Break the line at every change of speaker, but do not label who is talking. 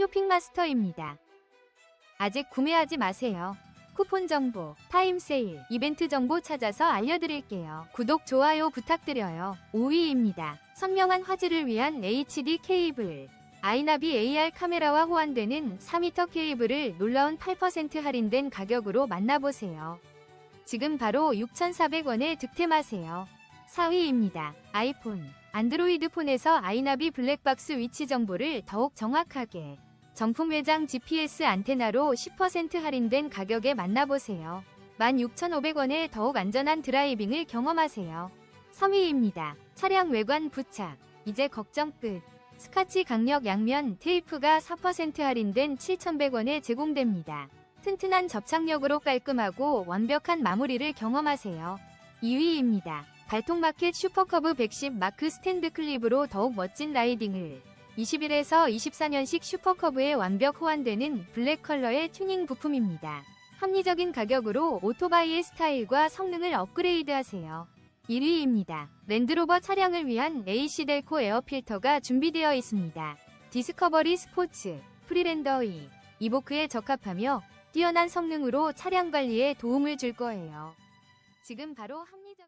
쇼핑마스터입니다. 아직 구매하지 마세요. 쿠폰 정보, 타임 세일, 이벤트 정보 찾아서 알려드릴게요. 구독, 좋아요 부탁드려요. 5위입니다. 선명한 화질을 위한 HD 케이블. 아이나비 AR 카메라와 호환되는 4m 케이블을 놀라운 8% 할인된 가격으로 만나보세요. 지금 바로 6,400원에 득템하세요. 4위입니다. 아이폰. 안드로이드 폰에서 아이나비 블랙박스 위치 정보를 더욱 정확하게 정품 외장 GPS 안테나로 10% 할인된 가격에 만나보세요. 16,500원에 더욱 안전한 드라이빙을 경험하세요. 3위입니다. 차량 외관 부착. 이제 걱정 끝. 스카치 강력 양면 테이프가 4% 할인된 7,100원에 제공됩니다. 튼튼한 접착력으로 깔끔하고 완벽한 마무리를 경험하세요. 2위입니다. 발통마켓 슈퍼커브 110 마크 스탠드 클립으로 더욱 멋진 라이딩을 21에서 24년식 슈퍼커브에 완벽 호환되는 블랙 컬러의 튜닝 부품입니다. 합리적인 가격으로 오토바이의 스타일과 성능을 업그레이드하세요. 1위입니다. 랜드로버 차량을 위한 AC 델코 에어 필터가 준비되어 있습니다. 디스커버리 스포츠, 프리랜더 2, 이보크에 적합하며 뛰어난 성능으로 차량 관리에 도움을 줄 거예요. 지금 바로 합리적